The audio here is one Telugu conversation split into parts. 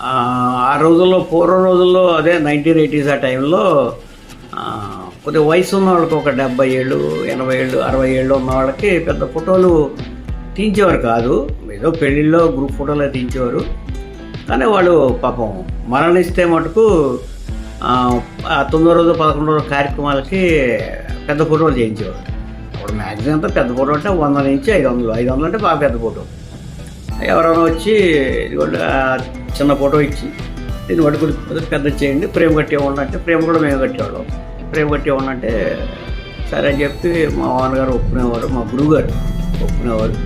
ఆ, రోజుల్లో పూర్వ రోజుల్లో అదే నైన్టీన్ ఎయిటీస్ ఆ టైంలో కొద్దిగా వయసు ఉన్న వాళ్ళకి ఒక డెబ్బై ఏళ్ళు ఎనభై ఏళ్ళు అరవై ఏళ్ళు ఉన్న వాళ్ళకి పెద్ద ఫోటోలు తీయించేవారు కాదు. ఏదో పెళ్ళిళ్ళలో గ్రూప్ ఫోటోలు తీయించేవారు. కానీ వాళ్ళు పాపం మరణిస్తే మటుకు ఆ, తొమ్మిదో రోజు పదకొండో రోజు కార్యక్రమాలకి పెద్ద ఫోటోలు చేయించేవారు. అప్పుడు మ్యాక్సిమం అంతా పెద్ద ఫోటో అంటే వంద నుంచి ఐదు వందలు. ఐదు వందలు అంటే బాగా పెద్ద ఫోటో. ఎవరైనా వచ్చి చిన్న ఫోటో ఇచ్చి దీన్ని పట్టుకుని పెద్ద చేయండి. ప్రేమ కట్టేవాళ్ళంటే అంటే ప్రేమ కూడా మేము కట్టేవాళ్ళం. ప్రేమ కట్టి అంటే సరే అని చెప్పి మా నాన్నగారు ఒప్పుకునేవారు మా గురువుగారు ఒప్పుకునేవారు.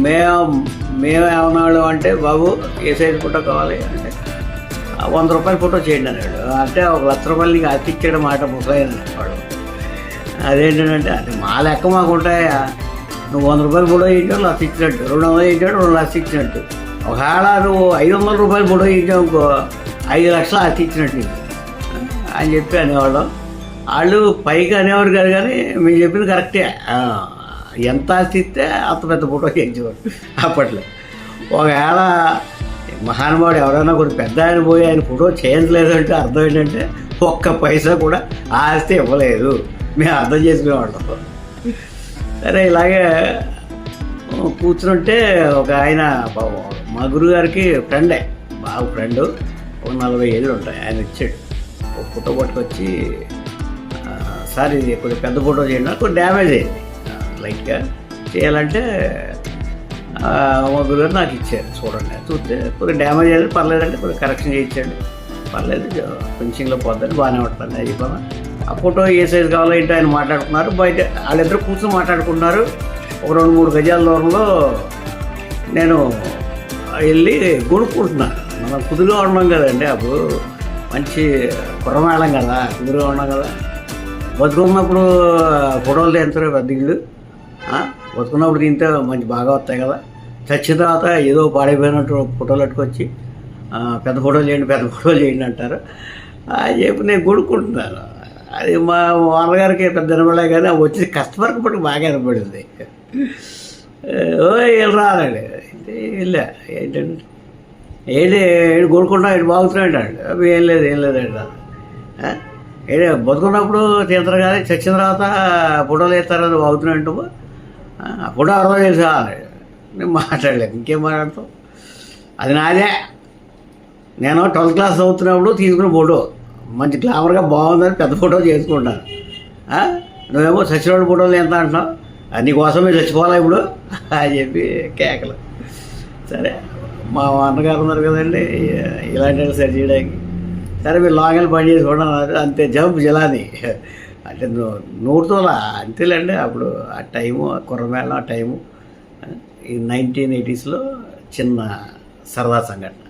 మేము మేము ఏమన్నాడు అంటే బాబు ఏ సైజ్ ఫోటో కావాలి? అంటే "ఆ, వంద రూపాయల ఫోటో చేయండి అన్నాడు అంటే ఒక లక్ష రూపాయలు నీకు అతిచ్చేయడం మాట ముసాయని వాడు అదేంటంటే అది మా లెక్క మాకు ఉంటాయా? నువ్వు వంద రూపాయలు ఫోటో చేయించాడు లక్ష ఇచ్చినట్టు. రెండు వందలు చేయించాడు రెండు లక్షలు ఇచ్చినట్టు. ఒకవేళ నువ్వు ఐదు వందల రూపాయలు ఫోటో చేయించావు ఐదు లక్షలు అతి ఇచ్చినట్టు అని చెప్పి అనేవాళ్ళం. వాళ్ళు పైకి అనేవారు కాదు కానీ మేము చెప్పింది కరెక్టే. ఎంత ఆస్తి ఇస్తే అంత పెద్ద ఫోటో చేయించేవాడు అప్పట్లో. ఒకవేళ మహానుభావుడు ఎవరైనా కొంచెం పెద్ద ఆయన పోయి ఆయన ఫోటో చేయించలేదు అంటే అర్థం ఏంటంటే ఒక్క పైసా కూడా ఆస్తి ఇవ్వలేదు. మేము అర్థం చేసుకునేవాళ్ళం. సరే ఇలాగే కూర్చుంటే ఒక ఆయన పాపం మా గురుగారికి ఫ్రెండే బాగా ఫ్రెండ్ ఒక నలభై ఏళ్ళు ఉంటాయి ఆయన ఇచ్చాడు. ఒక ఫోటో పట్టుకొచ్చి సార్ ఇది కొంచెం పెద్ద ఫోటో చేయండి నాకు డ్యామేజ్ అయింది. లైట్గా చేయాలంటే మా గురుగారు నాకు ఇచ్చారు చూడండి చూస్తే కొద్దిగా డ్యామేజ్ అయ్యేది పర్లేదంటే కొద్దిగా కరెక్షన్ చేయించండి. పర్లేదు ఫినిషింగ్లో పోద్దని బాగానే ఉంటుంది అది పని ఆ ఫోటో ఏ సైజు కావాలో ఏంటో ఆయన మాట్లాడుకున్నారు బయట వాళ్ళిద్దరు కూర్చొని మాట్లాడుకున్నారు ఒక రెండు మూడు గజాల దూరంలో నేను వెళ్ళి కొనుక్కుంటున్నాను మనం కుదురుగా ఉన్నాం కదండి అప్పుడు మంచి కురమేళం కదా కుదురుగా ఉన్నాం కదా. బతుకున్నప్పుడు ఫోటోలు తీస్తారు పెద్ద ఇల్లు. బతుకున్నప్పుడు తింటే మంచి బాగా వస్తాయి కదా. చచ్చిన తర్వాత ఏదో పాడైపోయినట్టు ఫోటోలు పట్టుకొచ్చి పెద్ద ఫోటోలు చేయండి పెద్ద ఫోటోలు చేయండి అంటారు. అది చెప్పి నేను కొనుక్కుంటున్నాను. అది మా వాళ్ళగారికి పెద్ద వినబడలే కానీ వచ్చి కస్టమర్కి పట్టుకు బాగా వినపడింది ఓ వెళ్ళరా అన్నాడు వెళ్ళా ఏంటంటే ఏంటి ఏంటి కొనుక్కుంటా ఏంటి బాగుతున్నాడు అవి ఏం లేదు ఏం లేదు అంటారు ఏంటి బతుకున్నప్పుడు తీస్తారు కానీ చచ్చిన తర్వాత ఫోటోలు వేస్తారని బాగుతున్నాడు అప్పుడు ఫోటో అర్థం చేసి నేను మాట్లాడలేదు ఇంకేం మాట్లాడతాం అది నాదే. నేను ట్వెల్త్ క్లాస్ చదువుతున్నప్పుడు తీసుకున్న ఫోటో. మంచి గ్లామర్గా బాగుందని పెద్ద ఫోటో చేసుకుంటాను. నువ్వేమో చచ్చినోడు ఫోటోలు ఎంత అంటున్నావు. అన్ని కోసమే చచ్చిపోవాలా ఇప్పుడు? అని చెప్పి కేకలు. సరే మా అన్నగారు ఉన్నారు కదండి ఇలాంటి సరి చేయడానికి. సరే మీరు లాంగల్ పని చేసుకోండి అంతే జంప్ జలాది. అంటే నూరుతోలా అంతేలేండి. అప్పుడు ఆ టైము కుర్రమేళం ఆ టైము ఈ నైన్టీన్ ఎయిటీస్లో చిన్న సరదా సంఘటన.